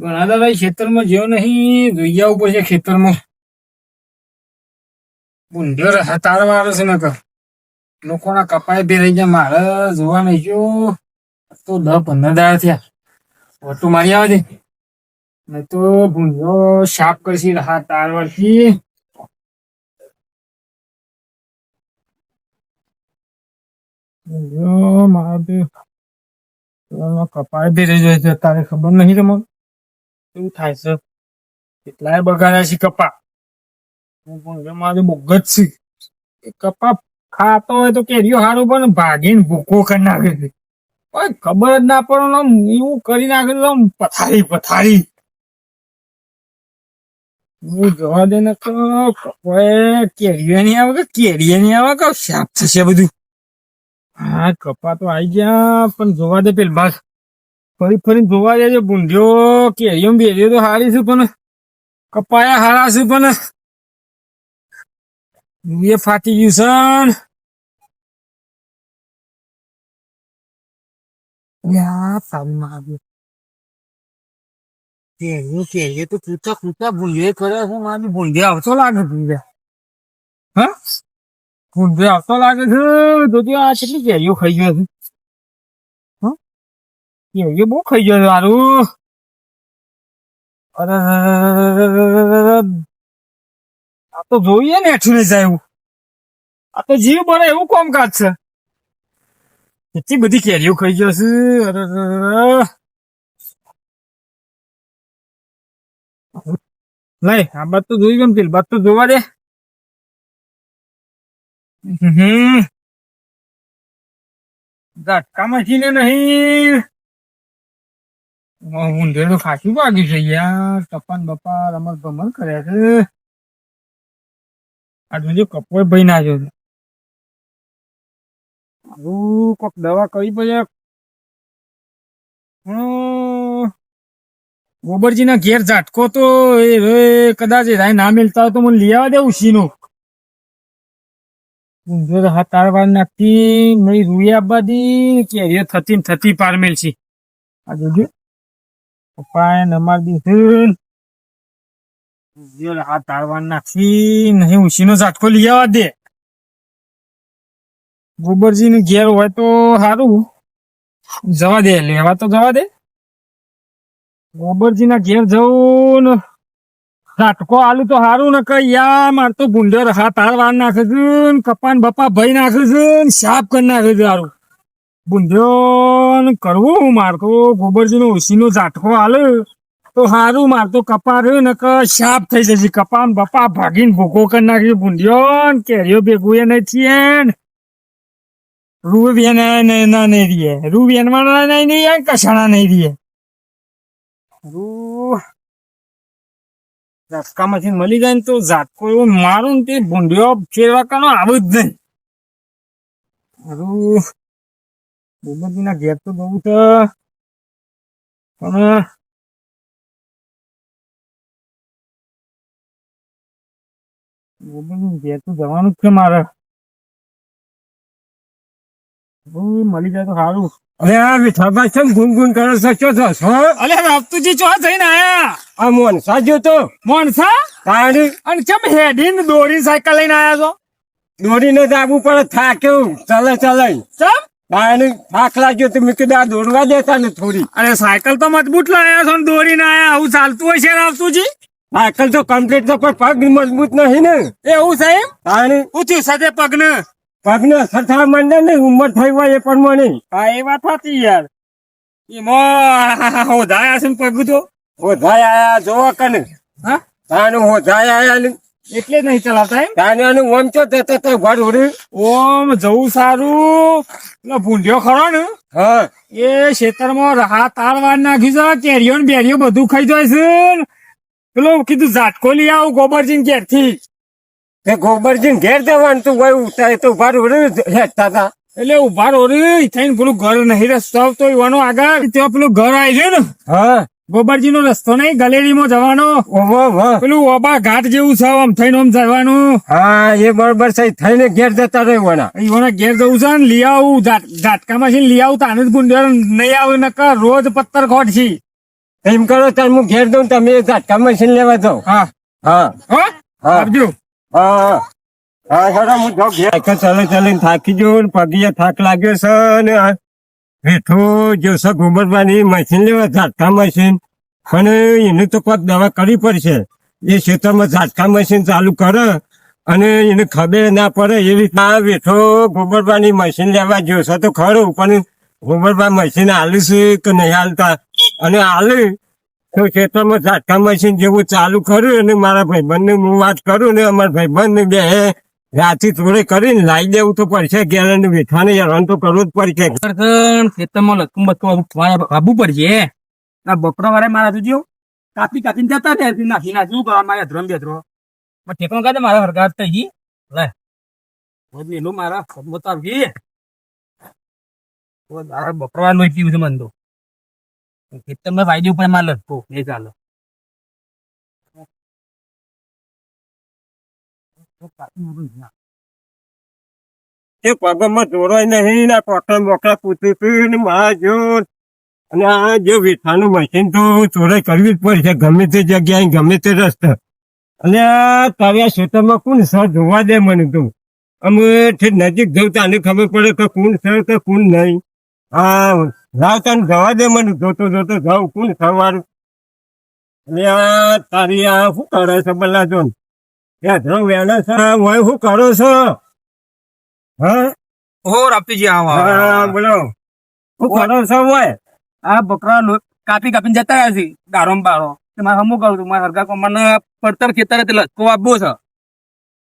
ઘણા દાદા ખેતરમાં જેવો નહીં જોઈ આવવું પડશે ખેતરમાં. બુંઢ્યો હતાર મારે છે નકર. લોકોના કપાય ભેરાઈ ગયા, મારે જોવા નહીં ગયો. તો દસ પંદર દાડા થયા. વટું મારી આવે છે. નહીં તો ભૂંડ્યો સાફ કરશી હા તાર વાળથી. ભૂંડ્યો મારે બી રહી જાય છે તારે ખબર નહીં તમને શું થાય છે? કેટલાય બગાડ્યા છે કપા. હું પણ મારે બોગત છે. એ કપા ખાતો હોય તો કેરીઓ સારું પણ ભાગીને ભૂકો કરી નાખે છે. કોઈ ખબર જ ના પડે આમ એવું કરી નાખે છે આમ પથારી પથારી. હું જવા દે ને કપાય કેરીઓ નહીં આવે કે કેરીઓ નહીં આવે કે સાફ થશે બધું? હા, કપા તો આવી ગયા, પણ જોવા દે પેલ બાદ ફરી ફરી જોવા જાય બુંઢ્યો કેરીઓ બેરીઓ તો હારી છું પણ. કપાયા હારા છું પણ. એ ફાટી ગયું છે કેરીઓ કેરીઓ તો કૂચા કૂચા ભૂંડ્યો કરે છે, મારી ભૂંડ્યા આવતો લાગે ભૂંડ્યા હા? ભૂંડ્યા આવતો લાગે છે જોજો આ કેટલી કેરીઓ ખાઈ ગયા છે. કેરીઓ બહુ ખાઈ ગયો છે મારું અરે, આ તો જોઈએ ને હેઠું જાય એવું. આ તો જીવ બને એવું કોમકાજ છે. કેટલી બધી કેરીઓ ખાઈ ગયો છે, અરે લઈ, આ બાદ તો જોઈ ગમ પેલી બાદ તો જોવા દે. ઝટકામાં છીએ નહીં. ઊંધે તો ખાસું વાગ્યું છે યાર. તપન બપા રમત ભમણ કર્યા છે. આજ જોજો કપોય ભાઈ ના જો આવું કોક દવા કરી પછી ગોબરજી ના ઘેર ઝાટકો તો એ કદાચ રાય ના મિલતા હોય તો મને લઈ આવવા દેવું સીનો ઊંધો તો હાથ તાર વાર નાખતી મળી રૂઈ આપવા થતી થતી પારમેલ છે. આ જોજો. પપ્પાએ નમાર દીધું. હાથ તારવાર નાખી નહીં ઉછીનો ઝાટકો લઈ આવવા દે. ગોબરજી નું ઘેર હોય તો સારું જવા દે, લેવા તો જવા દે. ગોબરજી ના ઘેર જવું ઝાટકો આલુ તો સારું ને કઈ યા માર તો હા હાથ વાર નાખે છે કપાન બપા ભઈ નાખે છે ને સાફ કરી નાખે છે સારું બુંધ્યો કરવું હું માર તો ગોબરજી નો ઉશીનો ઝાટકો હાલે તો સારું માર તો કપા રહ્યો ને કે સાફ થઈ જશે. કપા બપા ભાગીને ભૂકો કરી નાખી ભૂંડ્યો ને ભેગું એ નથી ને. રૂ વેના ના નહીં રીએ. રૂ બેન નહીં નહીં, કશાણા નહીં રીએ. રૂ ઝાટકામાંથી મળી જાય ને તો ઝાટકો એવો મારું ને તે ભૂંડિયો ચેરવાકાનો આવું જ નહીં. રૂ ભૂમતજીના ઘેર તો બહુ છે. પણ ભૂમતજી ઘેર તો જવાનું જ છે મારે. બહુ મળી જાય તો સારું. અરે આ વિઠાભાઈ કેમ ગુનગુન કરો છો છો છો? છો? અલે ચો થઈને આયા? આ મોન સાજ્યો તો. મોણસા તારી અને કેમ હેડીને દોડી સાયકલ લઈને આયા છો? દોડીને જ આવવું પડે થાક્યું. ચાલે ચાલે. ચમ? તારી થાક લાગ્યો તો મેં કીધું આ દોડવા દેતા ને થોડી. અરે સાયકલ તો મજબૂત લાયા છો ને આયા. આવું ચાલતું હોય છે રાવતુજી સાયકલ તો કમ્પ્લીટ તો કોઈ પગ મજબૂત નહીં ને. એવું સાહેબ તારી પૂછ્યું સાથે પગને. પગને સરથા માંડે ને ઉંમર થઈ હોય એ પણ મને હા એ વાત હતી યાર. એમાં હોધાયા છે ને પગ તો હોધાય આયા જોવા કને. હા? તાનું હોધાય આયા ને. એટલે નહીં ચલાવતા એમ? તાનું વંચો તે તો ભર ઉડી. ઓમ જવું સારું. પેલો ભૂંડ્યો ખરો ને. હા. એ ખેતરમાં રાહ તાર વાર નાખ્યું છે કેરીઓ ને બેરીઓ બધું ખાઈ જાય છે. પેલો કીધું ઝાટકો લઈ આવું ગોબરજી ઘેરથી તે ગોબરજી ઘેર જવાનું તું ભાઈ ઉતારે તો ઊભા રોડે હેઠતા હતા એટલે ઊભા રોડે થઈને પેલું ઘર નહીં રસ્તો તો એવાનો આગળ ત્યાં પેલું ઘર આવી છે ને. હા. ગોબરજી નો રસ્તો નહીં ગલેરીમાં જવાનો. પેલું ઓબા ઘાટ જેવું છે આમ થઈને આમ જવાનું. હા એ બરોબર છે થઈને ઘેર જતા રહેવાના ઈવાના ઘેર જવું છે ને લઈ આવું ઝાટકામાં છે લઈ આવું તાને જ ગુંડર નહીં આવે નકર રોજ પત્તર ખોટ છે. એમ કરો તાર હું ઘેર દઉં તમે ઝાટકા મશીન લેવા જાઉં હા. હા. હો? હા. આવજો હા. હા ચાલે થાકી ગયો ને પગીએ થાક લાગ્યો છે ને આ બેઠો જો ઘુમરવાની મશીન લેવા ઝાટકા મશીન. અને એને તો કોઈક દવા કરવી પડશે. એ ખેતરમાં ઝાટકા મશીન ચાલુ કરે અને એને ખબર ના પડે એવી રીતના વેઠો ગોબરબાની મશીન લેવા જોશે તો ખરું, પણ ગોબરબા મશીન હાલું કે નહીં હાલતા અને હાલે તો ખેતરમાં ઝાટકા મશીન જેવું ચાલુ કર્યું અને મારા ભાઈબંધને હું વાત કરું ને અમારા ભાઈબંધને બે રાતી થોડે કરીને લાવી દેવું તો પડશે, ગેરંટી વેઠવાને હેરાન તો કરવું જ પડશે. ખેતરમાં લખું બધું આવું ભાબુ પડશે. આ બકરા વાળા મારા જોજો, કાપી કાપીને જતા રહે નાખી ના શું કરવા મારે ધ્રમ બેધરો. ઠેકણો કાઢે, મારા હરગાર થઈ ગઈ. લે મારા ખબત આવજી. મારા બકરા લોહી પીવું છે મને તો. ખેતરમાં વાયદી ઉપરમાં લટકો નહીં ચાલે એ પગમાં જોડાય નહીં, ના કોટા મોકરા પૂછ્યું હતું ને અને આ જે વેઠવાનું મશીન તો ચોરાઈ કરવી જ પડશે, ગમે તે જગ્યાએ, ગમે તે રસ્તે. અને તારા ક્ષેત્રમાં કોણ સર જોવા દે મને તું? અમે નજીક જવું, તો આને ખબર પડે કે કોણ સર, કે કોણ નહીં. હા રાવ તને જવા દે મને જોતો જોતો જાઉં. કોણ સવારું અને આ તારી આ શું કરે છે બલ્લા જોન ત્યાં ધ્રો વેણા છે હોય શું કરો છો? હા? ઓહો રાપતીજી આવા હા બોલો. શું કરો છો હોય આ બકરા કાપી કાપીને જતા રહ્યા છે ગારોમ બારો. મારે હમું કહું છું મારા હરગા મને પડતર ખેતર તે લટકો આપવો છે.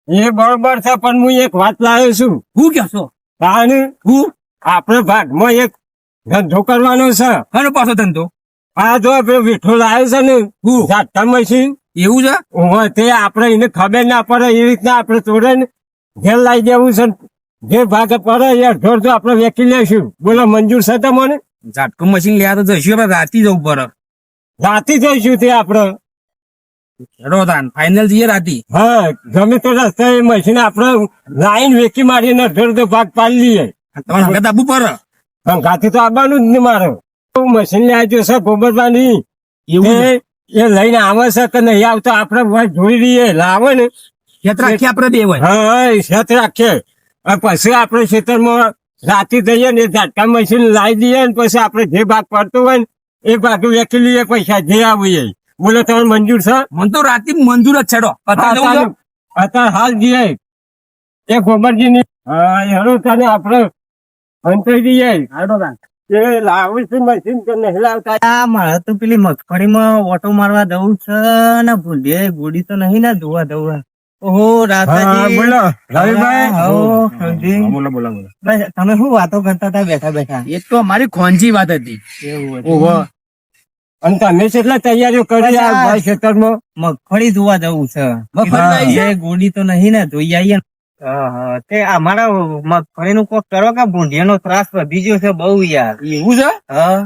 એ બરોબર છે પણ હું એક વાત લાવ્યો છું. હું કહો છો? હું? આપણે ભાગમાં એક ધંધો કરવાનો છે. હનો પાછો ધંધો? આ જો પેલો વિઠ્ઠો લાવ્યો છે ને હું ઝાટકા મશીન એવું છે? હોય તે આપણે એને ખબર ના પડે એ રીતના આપણે તોડે ને ઘેર લાવી દેવું છે જે ભાગ પડે એ અડધો અડધો આપણે વેચી લેશું બોલો મંજૂર છે તમને? ઝાટકું મશીન લેવા તો જઈશું આપણે રાતે જવું પડે. રાતે જઈશું તે આપણે. હેડો ફાઇનલ જઈએ રાતે. હા ગમે તે એ મશીન આપણે લાઈન વેચી મારીને અડધો અડધો ભાગ પાડી લઈએ. તમારે હવે આપવું પડે. ગાથી તો આવવાનું જ નહીં મારે. મશીન લઈ આવ્યો છે ગોબરબાની એવું એ લઈને આવે છે કે નહીં આવતો આપડે વાત જોઈ લઈએ. લાવે ને. ક્ષેત્ર આખી આપણે દેવાય હા ક્ષેત્ર રાખીએ. પછી આપણે ખેતરમાં રાતે દઈએ ને ઝાટકા મશીન લાવી દઈએ ને પછી આપણે જે ભાગ પડતો હોય ને એ ભાગ વેચી લઈએ પૈસા જે આવીએ બોલો તમે મંજૂર છે? મને તો રાતે મંજૂર જ છેડો અત્યારે હાલ જઈએ. એ ગોબરજી ની હા તને આપણે અંતરી દઈએ હેડો એ લાવું છે મશીન કે નહીં લાવતા. આ મારે તો પેલી મગફળીમાં ઓટો મારવા દઉં છે ને ભૂંડે ગોડી તો નહીં ને ધોવા દઉં ઓહો હા રાતાજી બોલો. રવિભાઈ. હો, બોલો બોલો બોલો. બસ, તમે શું વાતો કરતા હતા બેઠા બેઠા? એ તો અમારી ખોંજી વાત હતી. એવું ઓહો. અને તમે કેટલા તૈયારીઓ કરી આ ભાઈ ખેતરમાં? મગફળી ધોવા જવું છે. મગફળી ગોળી તો નહીં ને જોઈ આવીએ. તે અમારા મગફળી નું કોક કરો કે ભૂંડિયાનો ત્રાસ બીજો છે બહુ યાર. એવું છે? હા.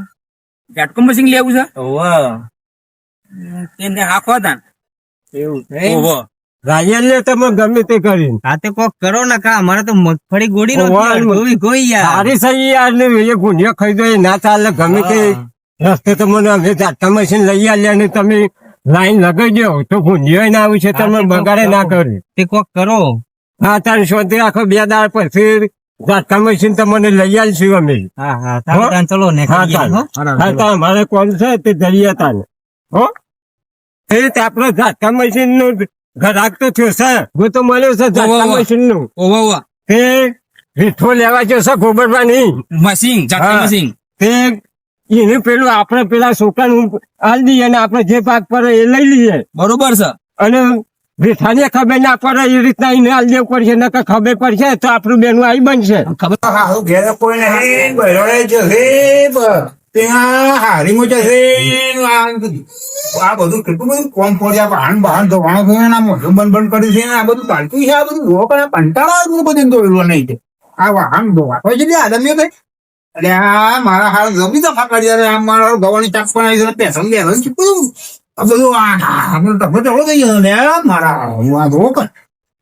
ઝાટકું મશીન લેવું છે? તેને આખો તા એવું છે ઓહો. ને તમે ગમે તે કરીને. તે કોક કરો ને કા અમારે તો મગફળી ગોળી નો. ગોઈ યાર. સારી સહી યાર ને એ ગુંડિયા ખાઈ જાય ના ચાલે ગમે તે રસ્તે તમને અમે ઝાટકા મશીન લઈ આવ્યા ને તમે લાઈન લગાઈ દો તો ગુંડિયો ના આવ્યું છે તમે બગાડે ના કર્યું કરે. તે કોક કરો. હા તારે શોધી રાખો બે દાળ પછી ઝાટકા મશીન તમને લઈ આવીશું અમે. હા હા ચાલો ચલો. ને મારે તો કોણ છે તે જઈએ તાને હો? એ રીતે આપણે ઝાટકા મશીનનું ગ્રાહક તો થયો છે. હું તો મળ્યો છે ઝાટકા. મશીનનું તે રીઠો લેવા ગયો છે ગોબરવાની મશીન મશીન. તે એને પેલું આપણે પેલા છોકરાનું આલ દઈએ અને આપણે જે પાક પડે એ લઈ લઈએ. બરોબર છે. અને રીઠાને ખબર ના પડે એ રીતના એને હાલ દેવું પડશે, નકર ખબર પડશે તો આપણું બેનું આવી બનશે. ખબર હારું, ઘેર કોઈ નહીં બરોડે જશે ત્યાં હારીમાં જશે આ બધું. કેટલું બધું કોમ પડ્યા વાહન બહાન ધોવાનું થયું ને મોઢું બંધ બંધ કર્યું છે, આ બધું ચાલતું છે, આ બધું જોવો પણ કંટાળો આવે બધું દોડવું નહીં છે. આ વાહન ધોવા. હોય છે આદમીઓ કઈ અરે આ મારા હાલ જમી દફા કરી આ મારા ગવાની ચાક પણ આવી છે બે રન ચૂકું આ થઈ ગયો ને મારા હું આ ધો કર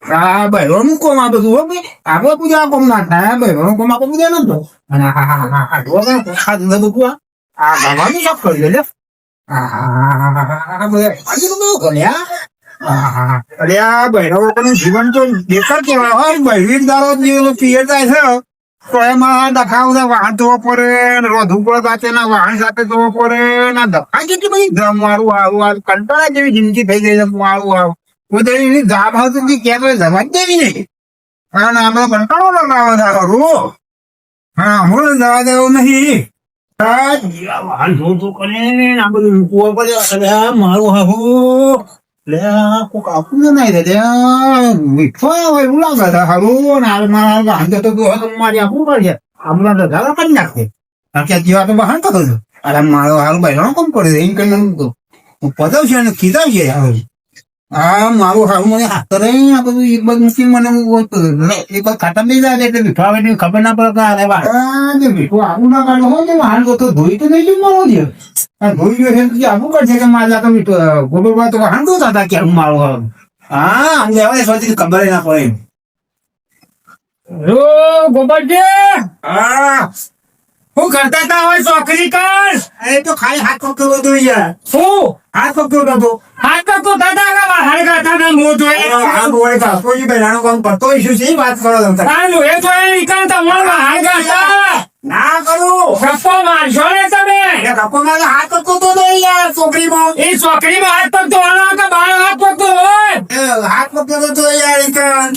આ બહેરો નું કોમ આ બધું પૂજા કોમ ના થાયનું કોમ આપણે પૂજા નતો અને આ હા ધો કર લે. અરે આ બહેરો લોકોનું જીવન તો દેખાડ કેવાય હોય બહેરી દારો પીએ જાય છે તો એમાં દખાવ વાહન જોવો પડે, ને રોધવું પડે સાથે વાહન સાથે જોવો પડે, ને દખા કેટલી બધી મારું આવું આવું, કંટાળા જેવી જિંદગી થઈ ગઈ છે મારું આવું તો જવા દેવી નહીં. અને આપણે કંટાળો હા હું જવા દેવું નહીં. વાહન જોતું કરે આ બધું કુવો પડે મારું હાહુ. લે કોક આપું નહીં આ મીઠો આવે એવું લાગે છે હારું આ મારા વાહન તો તું હવે મારી આપવું પડશે તો ધારા કરી નાખે કારણ કે જીવા તો વાહન કરો અરે મારો હારું ભાઈ કોમ કર્યો એમ કરીને હું પદાવ છે અને કીધા છે હવે આ મારું હારું મને હાથ કરે એક બાજુ મૂકી મને એક ખાતા નહીં જાય એટલે મીઠો આવે એટલે ખબર ના પડે અરે વાહ આ મીઠું આવું ના કાઢો ને તો ધોઈ તો નહીં મારો છે ધોઈ ગયો છે આવું કરશે કે મારા તો મીઠું ગોબર તો વાહન હતા કે હું મારું હા આમ સોચી ખબર ના પડે. ગોબરજી હા. હું કરતા તા હોય ચોકરી કર એ તો ખાલી હાથ પકડવો તો યાર. શું? હાથ પકડવો તો હાથ તો તું દાદા કે બહાર ગાતા ના મો જોઈ આ બોય કા કોઈ બેરાનો કામ કરતો ઇશ્યુ છે? વાત કરો તમે. ચાલુ એ જોઈ ઈકણ મો બહાર ગાતા? ના કરું. ગપ્પો મારશો ને તમે? એ ગપ્પો મારે હાથ પકડતો તો નહીં યાર છોકરીમાં એ છોકરીમાં હાથ પગતો આના કે બહાર હાથ પગતો હોય? હાથ પકડતો તો યાર કાન.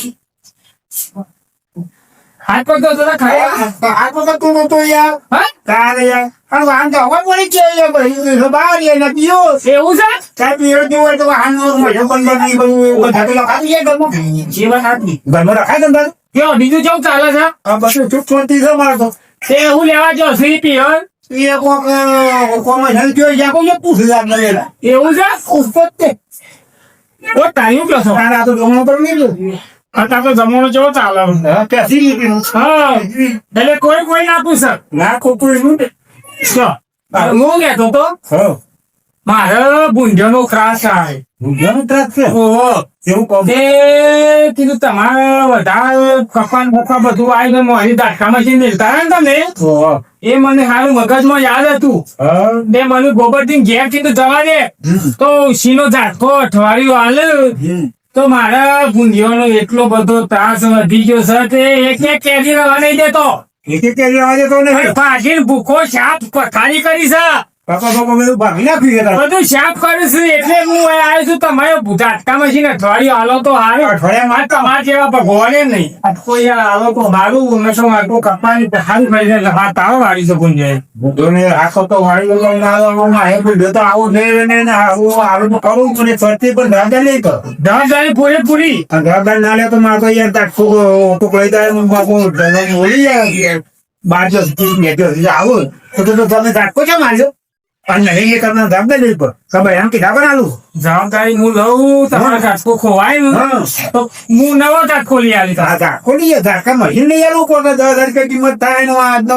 હાથ તો તો ખાય હાથ તું તો યાર. હા? તારે યાર. અને વાહન તો હવા પડી છે યાર ભાઈ. બહાર યાર ને પીઓ. એવું છે? ચા પીઓ જો તો વાહન નો મજો બંધ કરી બધું બધા તો લખાતું છે ઘરમાં. જીવન હાથની. ઘરમાં રખાય ને અંદર કયો બીજું કેવું ચાલે છે? આ બધું ચૂપ છોડતી છે મારે તો. તે હું લેવા જો સી પિયર એ કોક કોમાં જલ જોઈ જાય કોઈ પૂછ લાગ લેલા એવું છે? ઉસ્પત તે ઓ ટાઈમ છો? તારા તો ગમો પર નહીં અત્યારે તો જમવાનું કેવો ચાલે પેસી લીધી હા એટલે કોઈ કોઈ ના પૂછે. ના કોકું નું હું. કેતો તો મારે મારે નો થાય ત્રાસ છે? ઓહો એવું કહું? તે કીધું તમારે વધારે કપાન બપા બધું આવી મારી દાટકા મશીન મિલતા ને તમે એ મને હારું મગજમાં યાદ હતું. હા. મને મને ગોબરથી ઘેર કીધું જવા દે. તો સીનો ઝાટકો અઠવાડિયું હાલે. તો મારા ભૂંડિયોનો એટલો બધો ત્રાસ વધી ગયો છે કે એક એક કેરી રવા નહીં દેતો. એક એક કેરી રવા દેતો નહીં. ભૂખો સાપ પથારી કરી છે. પાપા પાપા મેં ભાગી નાખ્યું છે. બધું શાપ કર્યું છે એટલે હું આવ્યો છું. તમારે ઝાટકા મશીન અઠવાડિયું હાલો તો હારું. અઠવાડિયામાં તમારા જેવા ભગવાને નહીં. આ યાર આવો તો મારું ઉમેશો મારું કપાની હારી ફરી જાય હા તારો વાળી શકું છે રાખો તો વાળી ના આવો, મારે તો આવું નહીં ને ને આવું આવું તો કરવું જ ફરતી પણ ધંધા લઈ કર. જવાબદારી પૂરેપૂરી. જવાબદાર ના લે તો મારે તો યાર કોક લઈ જાય બાપુ બોલી જાય બાર હજાર આવું. તો તો તો તમે ઝાટકો કેમ માર્યો? અને નહીં એ તમને જવાબદાર લેવી પડે. કે ભાઈ આમ કીધા પણ આલું. જવાબદારી હું લઉં તમારા ઝાટકો ખોવાય હા. તો હું નવો ઝાટકો લઈ આવી ખોલી ઝાટકો લઈએ, ઝાટકા મશીન નહીં આલું પડે. દસ હજાર રૂપિયા કિંમત થાય ને આજનો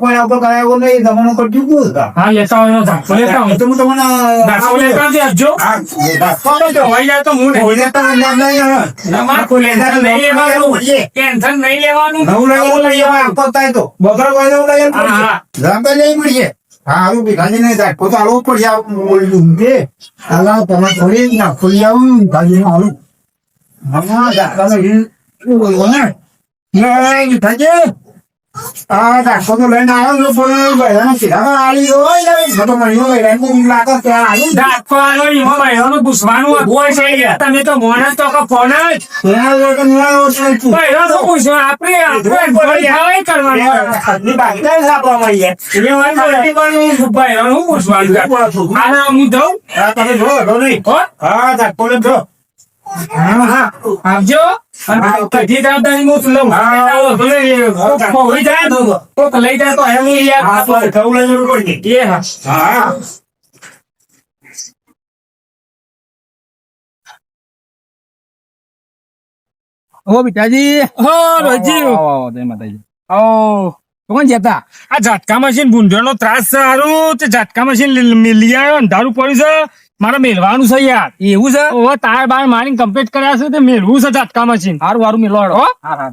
કોઈ ઉપર કરાયો નહીં જમાનો કરતું કું હતા? હા લેતા હોય તો ઝાટકો લેતા હું તો હું તમને ઝાટકો લેતા જ આ ઝાટકો તો હોય જાય તો હું નહીં કોઈ લેતા નહીં, નહીં, નહીં. તમારે કોઈ ટેન્શન નહીં લેવાનું ટેન્શન નહીં લેવાનું નવું લઈ લઈએ આપતો થાય તો બકરો કોઈ નવું લઈ હા, હા. જવાબદાર લઈ મળીએ હા હારું ભીખાજી નહીં થાય. પોતે આલવું પડશે બોલ્યું કે, હાલા, તમે થોડી ના ખોલી આવું ભીખાજી નું હાલું. હા બોલવો ને? નહીં ભીખાજી તો લઈને આવ્યો છું. પણ બધાને સીધા ને તો મહિનો લઈને હું લાગે ત્યાં આલું. ઝાટકો આલો એમાં ભાઈઓનું પૂછવાનું હોય છે તમે તો મોણસ તો ફોન જ. ત્યાં તો મેળા ઓછો છું ભાઈઓ તો પૂછો આપણે આપણે કરવાનું બાકી સાપવા મળીએ. ભાઈઓનું પૂછવાનું હું દઉં હા તમે જો હો. હા દાખલો તો જો હા હા આવજો કઢી દાદાની મૂછ લઉં. હોઈ જાય કોક લઈ જાય તો એમ યાર. હા તો લઈ જવું પડશે એ હા. હા. ઓ હો રજી આવો, આવો, જય માતાજી. આવો કોણ જતા? આ ઝાટકા મશીન ભૂંડ્યાનો ત્રાસ સારું હારું. તે ઝાટકા મશીન લી- લી લઈ આવ્યો દારૂ પડ્યું છે. મારે મેળવાનું છે યાર. એવું છે? ઓ તાર બાર મારીને કમ્પ્લીટ કર્યા છે તે મેળવું છે ઝટકા મશીન હારું હારું મેલો હા? હા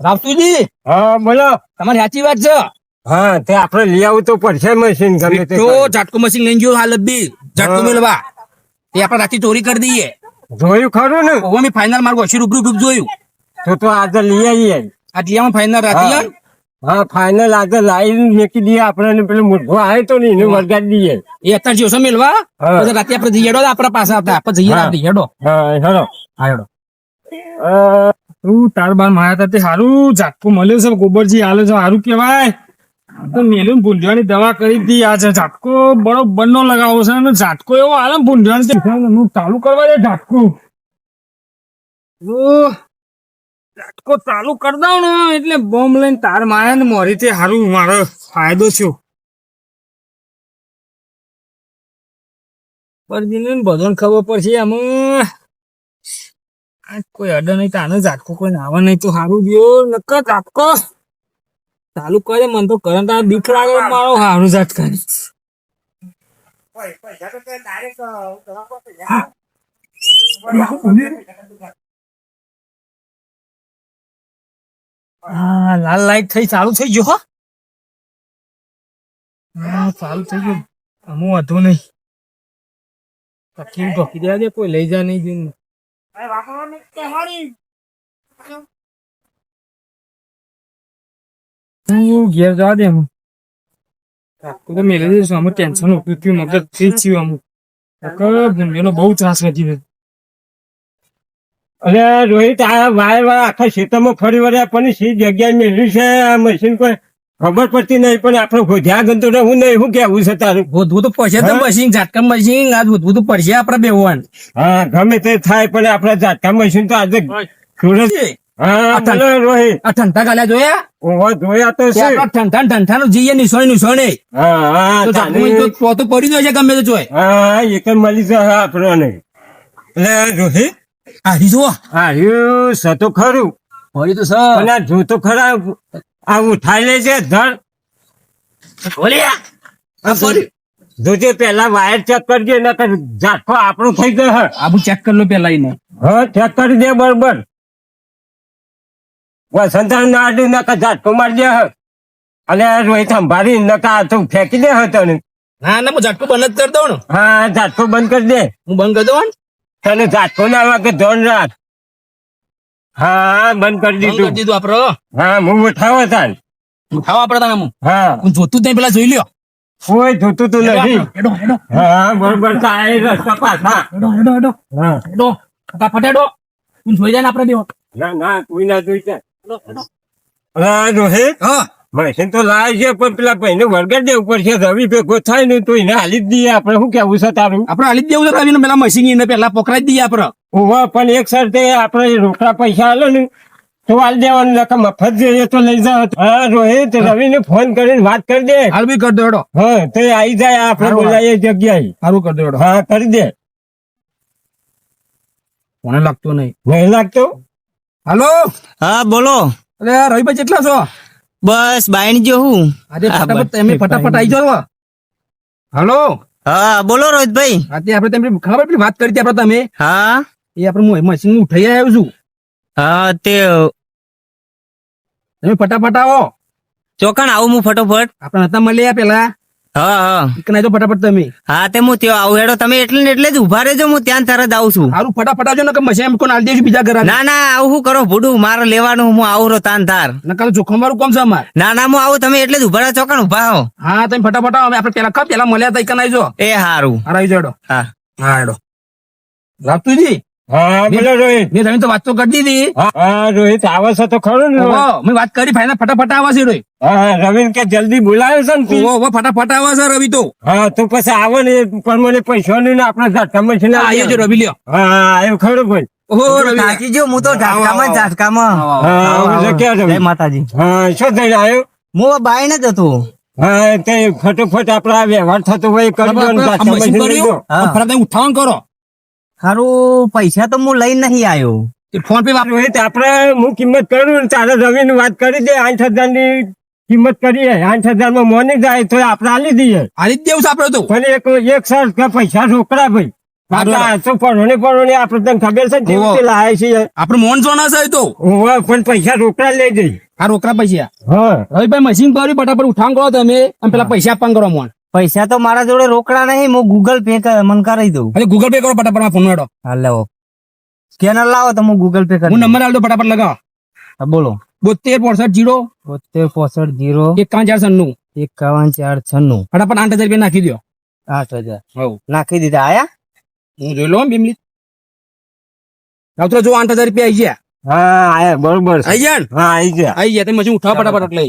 રાવતુજી? હા બોલો. તમારી સાચી વાત છે? હા તે આપણે લઈ આવું તો પડશે મશીન ગમે તે તો ઝટકો મશીન લઈને ગયો હાલ બી ઝટકો. મેળવા એ આપણે રાતે ચોરી કરી દઈએ. જોયું ખરું ને? ઓ મેં ફાઇનલ મારું ઓછી રૂબરૂ રૂપ જોયું. તો તો આજે લઈ આવીએ. આ દિયામાં ફાઇનલ રાતે હા. ફાઈનલ આજે લાઈન મેકી દઈએ આપણને. પેલો મોઢો આવે તો નહીં એને વળગાડી દઈએ. એ અત્યારે જોશો મેળવા રાતે આપણે જઈએ આપણા પાસે આવતા. આપણે જઈએ. રાતે હેડો. હા હેડો. તું તાર બાર માયા તા હારું ઝાટકું મળ્યું છે ગોબરજી હાલે છે સારું કેવાય તો મેલું ભૂંડ્યાની દવા કરી દી આ છે ઝાટકો બરોબર નો લગાવો છે અને ઝાટકો એવો હાલે ને ભૂંડ્યાને હું ચાલુ કરવા દે ઝાટકું. ઓ, ચાલુ કરી દઉં ને એટલે બોમ્બ લઈને તાર મારે ને મોરી તે સારું મારો ફાયદો થયો પરજીને બધાને ખબર પડશે આમાં કોઈ અડે નહીં તો આનો ઝાટકો કોઈ આવે નહીં તો સારું ગયો નક્કર ઝાટકો ચાલુ કરે મને તો કરંટ આ બીક લાગે મારો સારું ઝાટકા. હા લાલ લાઈટ થઈ ચાલુ થઈ ગયો હો. હા ચાલુ થઈ ગયું. અમુ વાંધો નહીં. પક્ષી ઢોકી દેવા દે કોઈ લઈ જા નહીં જઈને. તું ઘેર જવા દે અમુક તું તો મેળવી દઈશું અમુક ટેન્શન ઉઠ્યું થયું મગજ જ થયું અમુક ભૂંડીનો બહુ ત્રાસ વધી ગયો. અરે રોહિત આ વાય વાય આખા ખેતરમાં ફરી વળ્યા પણ સી જગ્યાએ મેળવી છે? આ મશીન કોઈ ખબર પડતી નહીં પણ આપણે ગોધ્યા ગંતો હું નહીં શું કેવું છે તારું? ગોધવું તો પડશે તો મશીન ઝાટકા મશીન આ ગોધવું તો પડશે આપણે બેવાન હા ગમે તે થાય પણ આપણા ઝાટકા મશીન તો આજે સુરત હા બોલો રોહિત. આ ગાલ્યા જોયા? ઓહો જોયા તો છે. આપણા ઠંડા ઠંડાનું જઈએ નિશાળે નિશાળે હા હા તો તાને- ઝાટકું તો તો પડી જાય છે ગમે તો જોય. હા એ જ મળી જાય આપણને. એટલે રોહિત આ રીજો હાર્યું છે તો ખરું. પડી તો સર. આ જો તો ખરા આ ઉઠાઈ લે ધર. જોજે પેલા વાયર ચેક કરજે નકર ઝાટકો આપણું થઈ જશે આબુ ચેક કરી લો પેલા એને. હા ચેક કરી દે બરોબર. વસંતા ના આડું ઝાટકો મારી દે હ. અને રોહિત સંભાળી નકા તો ફેંકી દે હ તને. ના ના હું ઝાટકો બંધ જ કરી દઉં ને. હા ઝાટકો બંધ કરી દે. હું બંધ કરી દઉં ને. તને જાતો ના વાગે ધોન રાખ હા બંધ કરી બંધ કરી દીધું દીધું આપડે હા. હું ઉઠાવો તાન. ઉઠાવો આપડે તમે હું. હા. હું જોતું જ નહીં પેલા જોઈ લ્યો. કોઈ જોતું તું નથી. હા બરોબર તારે રસ્તા પાછા. એડો એડો એડો હા. એડો ફટાફટ એડો હું જોઈ જાય ને આપડે દેવો ના ના કોઈ ના જોઈ જાય. હા રોહિત? હા. મશીન તો લાય છે પણ પેલા ભાઈને વળગાડ દેવું પડશે. રવિ ભેગો થાય ને તો એને હાલી જ દઈએ આપણે. શું કેવું છે તારું? આપડે હાલી જ દેવું છે રવિ પેલા મશીન એને પેલા પકડાઈ દઈએ આપડે ઓવા પણ એક શરતે આપણે રોકડા પૈસા આલો ને તો હાલ દેવાનું નકર મફત જોઈએ તો લઈ જાવ હા રોહિત રવિને ફોન કરીને વાત કરી દે. હાલ બી કરી દેડો હા તો આવી જાય આપણે બોલાય જગ્યાએ. સારું કરી દેડો હા કરી દે. કોને લાગતું નહીં? નહીં લાગતો? હાલો? હા બોલો. અરે રવિભાઈ કેટલા છો? બસ બાઈન જો હું. આજે ફટાફટ. તમે ફટાફટ આવી જાવ હાલો? હા બોલો રોહિતભાઈ. આજે આપણે તમે ખબર પેલી વાત કરી હતી આપણે તમે? હા. એ આપણે મશીન ઉઠાઈ આવ્યો છું. હા તે તમે ફટાફટ આવો. ચોકણ આવું હું ફટોફટ. આપણે હતા મળ્યા પેલા. હા હા. ફટાફટ તમે. હા તે હું ત્યાં આવું હેડો તમે એટલે ને એટલે જ ઊભા રહેજો હું ત્યાં તરત આવું છું. સારું ફટાફટ આવજો ને કે એમ કોણ આલી દેજો બીજા ઘર. ના ના આવું શું કરો? ભૂડું મારે લેવાનું હું આવું રહો તાન તાર. નકલ જોખમ વાળું કોમ છે અમાર? ના ના હું આવું તમે એટલે જ ઊભા રહો ચોકણ ઊભા હો હા તમે ફટાફટ આવો આપણે પેલા ખા પેલા મળ્યા હતા કન આવજો એ હારું. આવી જાડો હા. હેડો. મેં તમે તો વાત તો કરી દીધી. હા, રોહિત આવે છે તો ખરું ને મેં વાત કરી ફાઈનલ ફટાફટ આવશે છે રવિ કે જલ્દી બોલાવે છે ને ઓહો, ફટાફટ આવશે છે રવિ તો. હા તો પછી આવે ને પણ મને પૈસા ને આપણે ઝાટકા છે આવ્યો છે રવિ લ્યો. હા આવ્યો ખરું ભાઈ. ઓહો રવિ. થાકી ગયો હું તો ઝાટકામાં જ ઝાટકામાં. હા આવું છે ક્યાં રવિ? જય માતાજી. હા શું થઈને આવ્યો હું બાઈન જ હતો. હા તે ફટોફટ આપડે વ્યવહાર થતો હોય કરી દો ને. ફટાફટ ઉઠાવણ કરો. હારું પૈસા તો હું લઈને નહીં આવ્યો. ફોન પે વાપરો આપણે હું કિંમત કરું તારે જમીન વાત કરી દે આઠ હજારની કિંમત કરીએ આઠ હજારમાં મોની જાય તો આપણે આલી દઈએ. આલી જ દેવું છે આપડે તો. પણ એક એક સર કે પૈસા છોકરા ભાઈ. આપણે પૈસા રોકડા લઈ જઈ આ રોકડા પૈસા. હા. રવિભાઈ મશીન કર્યું ફટાફટ ઉઠાણ કરો તમે. પેલા પૈસા આપવાનું કરો મોન. પૈસા તો મારા જોડે રોકડા નહીં હું ગૂગલ પે મને કરી દઉં. અરે ગૂગલ પે કરો ફટાફટ આ ફોન હેડો. હાલો સ્કેનર લાવો તો હું ગૂગલ પે કરું હું નંબર આલ દો ફટાફટ લગાવો. બોલો. બોતેર પોસઠ જીરો બોતેર પોસઠ જીરો એકાવન ચાર છન્નું. એકાવન ચાર છન્નું. ફટાફટ આઠ હજાર રૂપિયા નાખી દો આઠ હજાર. હવ. નાખી દીધા આયા? હું જોઈ લો બીમલી. આવતો જો આઠ હજાર રૂપિયા આવી ગયા. હા આયા બરોબર. આવી ગયા હા આઈ ગયા. આવી ગયા તમે હજુ ઉઠાવ ફટાફટ એટલે.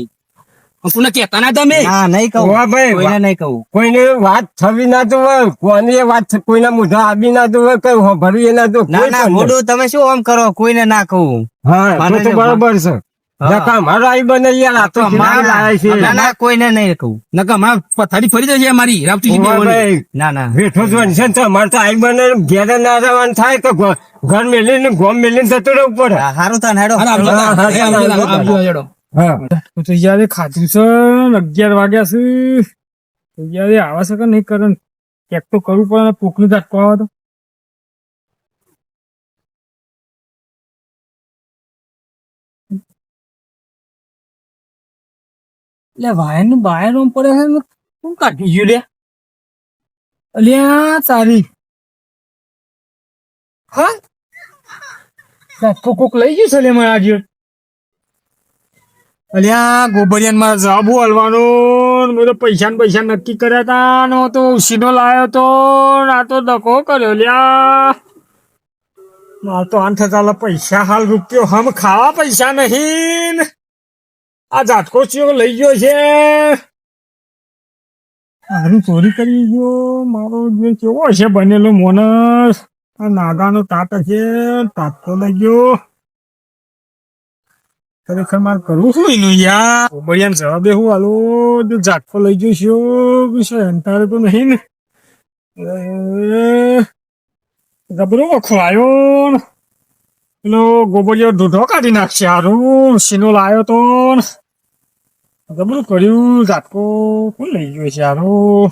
અને પુનઃ ના તમે? હા નહીં કહું. ઓવા ભાઈ કોઈને નહીં કહું. કોઈને વાત થવી ના તો હોય વાત કોઈના મોઢા આવી ના તો કઈ ભરવી ના તો ના ના પણ તમે શું આમ કરો? કોઈને ના કહું. હા તો માને છે, બરોબર છે. હા. નકા મારો આઈ બને યાર આ તો મારા- લાયા છે. ના ના કોઈને નહીં કહું. નકા હમણાં પથારી ફરી જશે મારી રાવતી ના ના. બેઠો જ ને અમારે તો આઈ બને ઘેર ના થાય તો ઘર મેલી ને ગોમ મેલીને જતું રહેવું પડે. સારું હારું તાન હેડો. હા, તો તૈયારી ખાધું છે અગિયાર વાગ્યા છે. તૈયારી આવે છે કે નહીં કરે? ને ચેક તો કરવું પડે ને કોકનું ઝાટકો આવે તો. એટલે વાયરનું બાયર ઓમ પડે છે શું કાઢી ગયું લે? અલ્યા તારી. હા? કોક લઈ ગયું છે લે મારા આજે અલ્યા ગોબરિયાનમાં જાબુ હલવાનો? મેં તો પૈસા પૈસા નક્કી કર્યા હતા નો તો ઉસીનો લાયો તો આ તો ડકો કર્યો, લ્યા. માર તો આન થતા પૈસા હાલ રૂપિયો હમ ખાવા પૈસા નહીં. આ ઝાટકો ચિયો લઈ ગયો છે. હારું, ચોરી કરી ગયો. મારો જે કેવો છે બનેલો મોનસ. આ નાગાનો તાત છે તાત લઈ ગયો. ખરેખર મારે કરવું શું એનું યાર? બળિયાને જવાબ દેવું હાલો, જો ઝાટકો લઈ જઈશું છે અંતારે તો નહીં ને. ગબરો વખવાયો પેલો ગોબરિયો દૂધો કાઢી નાખશે, હારું સીનો લાયો તો ગબરું કર્યું, ઝાટકો કોણ લઈ ગયો છે હારું